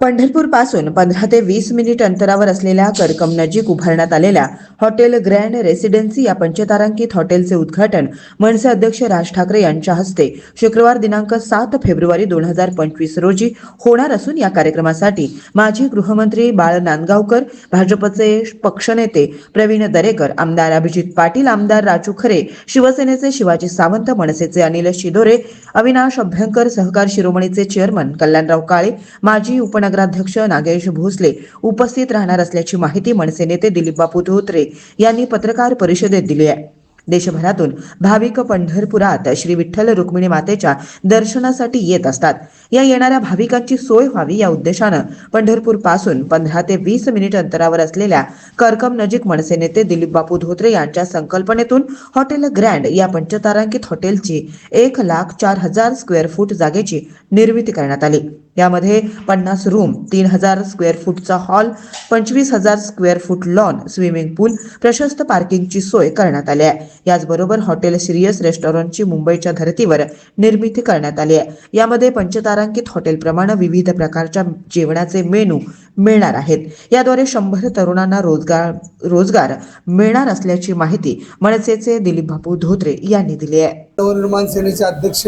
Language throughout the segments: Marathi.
पंढरपूरपासून पंधरा ते वीस मिनिट अंतरावर असलेल्या करकम नजीक उभारण्यात आलेल्या हॉटेल ग्रँड रेसिडेन्सी या पंचतारांकित हॉटेलचे उद्घाटन मनसे अध्यक्ष राज ठाकरे यांच्या हस्ते शुक्रवार दिनांक सात फेब्रुवारी दोन हजार पंचवीस रोजी होणार असून या कार्यक्रमासाठी माजी गृहमंत्री बाळ नांदगावकर भाजपचे पक्षनेते प्रवीण दरेकर आमदार अभिजित पाटील आमदार राजू खरे शिवसेनेचे शिवाजी सावंत मनसेचे अनिल शिदोरे अविनाश अभ्यंकर सहकार शिरोमणीचे चेअरमन कल्याणराव काळे माजी नगराध्यक्ष नागेश भोसले उपस्थित राहणार असल्याची माहिती मनसे नेते दिलीप बापू धोत्रे यांनी पत्रकार परिषदेत दिली आहे. देशभरातून भाविक पंढरपुरात श्री विठ्ठल रुक्मिणी मातेच्या दर्शनासाठी येत असतात. या येणाऱ्या भाविकांची सोय व्हावी या उद्देशानं पंढरपूरपासून पंधरा ते वीस मिनिट अंतरावर असलेल्या करकम नजीक मनसे नेते दिलीप बापू धोत्रे यांच्या संकल्पनेतून हॉटेल ग्रँड या पंचतारांकित हॉटेलची एक लाख चार हजार स्क्वेअर फूट जागेची निर्मिती करण्यात आली. यामध्ये पन्नास रूम तीन हजार स्क्वेअर फूटचा हॉल पंचवीस हजार square foot lawn swimming pool प्रशस्त पार्किंगची सोय करण्यात आली आहे. याचबरोबर हॉटेल सिरियस रेस्टॉरंटची मुंबईच्या धर्तीवर निर्मिती करण्यात आली आहे. यामध्ये पंचतारांकित हॉटेलप्रमाणे विविध प्रकारच्या जेवणाचे मेनू मिळणार आहेत. याद्वारे शंभर तरुणांना रोजगार रोजगार मिळणार असल्याची माहिती मनसेचे दिलीप बापू धोत्रे यांनी दिली आहे. नवनिर्माण सेनेचे अध्यक्ष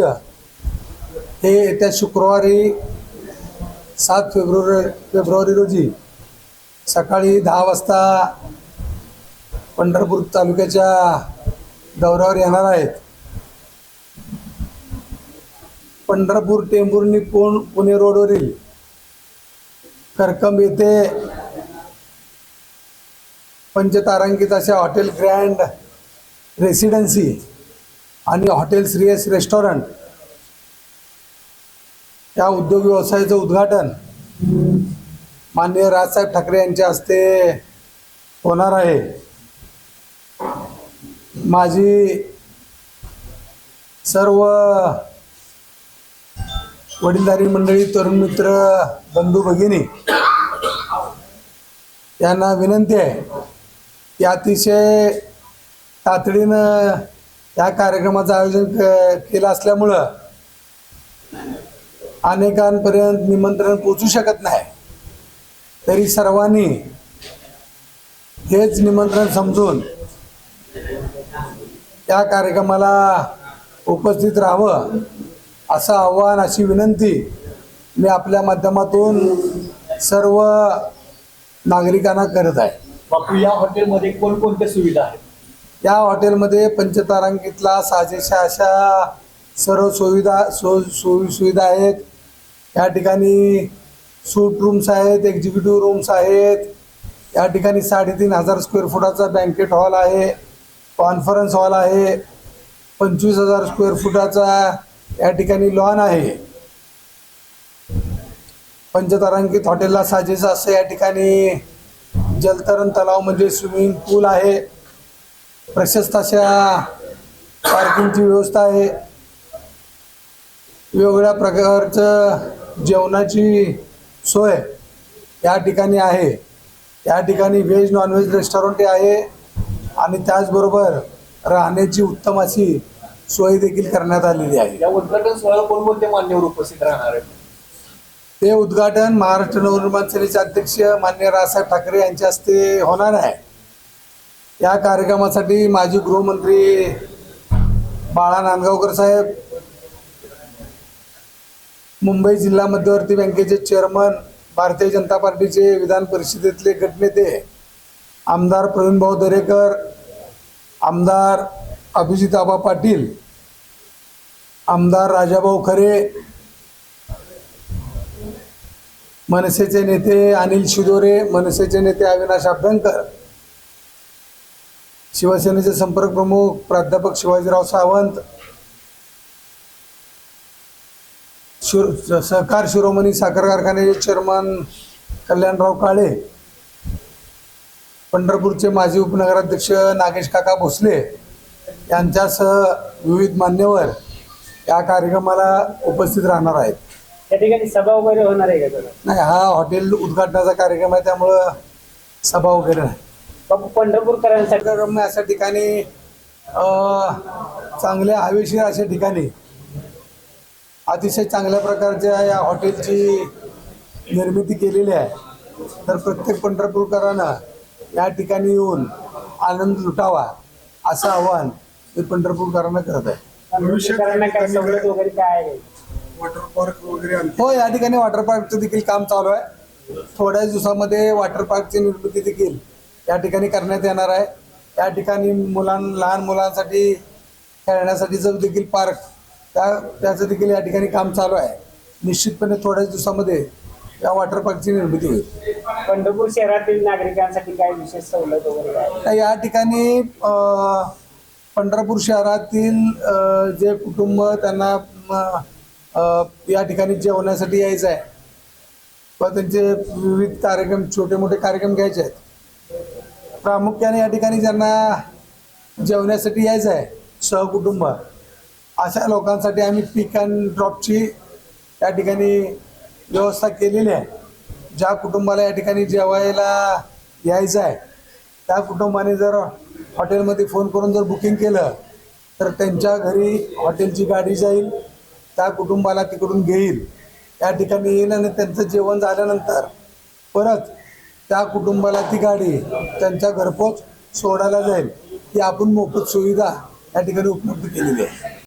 हे येत्या शुक्रवारी सात फेब्रुवारी फेब्रुवारी रोजी सकाळी दहा वाजता पंढरपूर तालुक्याच्या दौऱ्यावर येणार आहेत. पंढरपूर टेंभुर्णी पुण पुणे रोडवरील करकम येथे पंचतारांकित अशा हॉटेल ग्रँड रेसिडेन्सी आणि हॉटेल श्रीयस रेस्टॉरंट त्या उद्योग व्यवसायाचं उद्घाटन माननीय राजसाहेब ठाकरे यांच्या हस्ते होणार आहे. माझी सर्व वडीलधारी मंडळी तरुण मित्र बंधू भगिनी यांना विनंती आहे की अतिशय तातडीनं या कार्यक्रमाचं आयोजन क केलं असल्यामुळं अनेकांपर्यंत निमंत्रण पोचू शकत नाही. तरी सर्वांनी हेच निमंत्रण समजून या कार्यक्रमाला उपस्थित राहावं असं आव्हान अशी विनंती मी आपल्या माध्यमातून सर्व नागरिकांना करत आहे. बापू या हॉटेलमध्ये कोणकोणत्या सुविधा आहेत? या हॉटेलमध्ये पंचतारांकितला साजेशा अशा सर्व सुविधा सो सोयी सुविधा आहेत. या ठिकाणी सूट रूम्स आहेत एक्झिक्युटिव्ह रूम्स आहेत. या ठिकाणी साडेतीन हजार स्क्वेअर फुटाचा बँकेट हॉल आहे. कॉन्फरन्स हॉल आहे. पंचवीस हजार स्क्वेअर फुटाचा या ठिकाणी लॉन आहे. पंचतारांकित हॉटेलला साजेसं असं या ठिकाणी जलतरण तलाव म्हणजे स्विमिंग पूल आहे. प्रशस्त अशा पार्किंगची व्यवस्था आहे. वेगवेगळ्या प्रकारचं जेवणाची सोय या ठिकाणी आहे. या ठिकाणी व्हेज नॉनव्हेज रेस्टॉरंट आहे आणि त्याचबरोबर राहण्याची उत्तम अशी सोय देखील करण्यात आलेली आहे. या उद्घाटन सोहळ्याला कोणकोणते मान्यवर उपस्थित राहणार आहेत? ते उद्घाटन महाराष्ट्र नवनिर्माण सेनेचे अध्यक्ष मान्य राजसाहेब ठाकरे यांच्या हस्ते होणार आहे. या कार्यक्रमासाठी माजी गृहमंत्री बाळा नांदगावकर साहेब मुंबई जिल्हा मध्यवर्ती बँकेचे चेअरमन भारतीय जनता पार्टीचे विधान परिषदेतले गटनेते आमदार प्रवीणभाऊ दरेकर आमदार अभिजित आबा पाटील आमदार राजाभाऊ खरे मनसेचे नेते अनिल शिदोरे मनसेचे नेते अविनाश अभ्यंकर शिवसेनेचे संपर्क प्रमुख प्राध्यापक शिवाजीराव सावंत शिर सहकार शिरोमणी साखर कारखान्याचे चेअरमन कल्याणराव काळे पंढरपूरचे माजी उपनगराध्यक्ष नागेश काका भोसले यांच्यासह विविध मान्यवर या कार्यक्रमाला उपस्थित राहणार आहेत. त्या ठिकाणी सभा वगैरे होणार आहे का नाही हा हॉटेल उद्घाटनाचा कार्यक्रम आहे त्यामुळं सभा वगैरे नाही. पंढरपूरकरांसाठी कार्यक्रम अशा ठिकाणी चांगल्या हवेशीर अशा ठिकाणी अतिशय चांगल्या प्रकारच्या या हॉटेलची निर्मिती केलेली आहे. तर प्रत्येक पंढरपूरकरांना या ठिकाणी येऊन आनंद लुटावा असं आवाहन मी पंढरपूरकरांना करत आहे. पंढरपूरकरांना काय सवलत वगैरे काय आहे? वॉटर पार्क वगैरे हो या ठिकाणी वॉटर पार्कचं देखील काम चालू आहे. थोड्याच दिवसामध्ये वॉटर पार्कची निर्मिती देखील या ठिकाणी करण्यात येणार आहे. या ठिकाणी मुलां लहान मुलांसाठी खेळण्यासाठीचं देखील पार्क त्या त्याचं देखील या ठिकाणी काम चालू आहे. निश्चितपणे थोड्याच दिवसामध्ये या वॉटर पार्कची निर्मिती होईल. पंढरपूर शहरातील नागरिकांसाठी काय विशेष सवलत वगैरे या ठिकाणी पंढरपूर शहरातील जे कुटुंब त्यांना या ठिकाणी जेवण्यासाठी यायचं आहे. किंवा त्यांचे विविध कार्यक्रम छोटे मोठे कार्यक्रम घ्यायचे आहेत. प्रामुख्याने या ठिकाणी ज्यांना जेवण्यासाठी यायचं आहे सहकुटुंब अशा लोकांसाठी आम्ही पिक अँड ड्रॉपची या ठिकाणी व्यवस्था केलेली आहे. ज्या कुटुंबाला या ठिकाणी जेवायला यायचं आहे त्या कुटुंबाने जर हॉटेलमध्ये फोन करून जर बुकिंग केलं तर त्यांच्या घरी हॉटेलची गाडी जाईल त्या कुटुंबाला तिकडून घेईल. त्या ठिकाणी येईल आणि त्यांचं जेवण झाल्यानंतर परत त्या कुटुंबाला ती गाडी त्यांच्या घरपोच सोडायला जाईल. ही आपण मोफत सुविधा या ठिकाणी उपलब्ध केलेली आहे.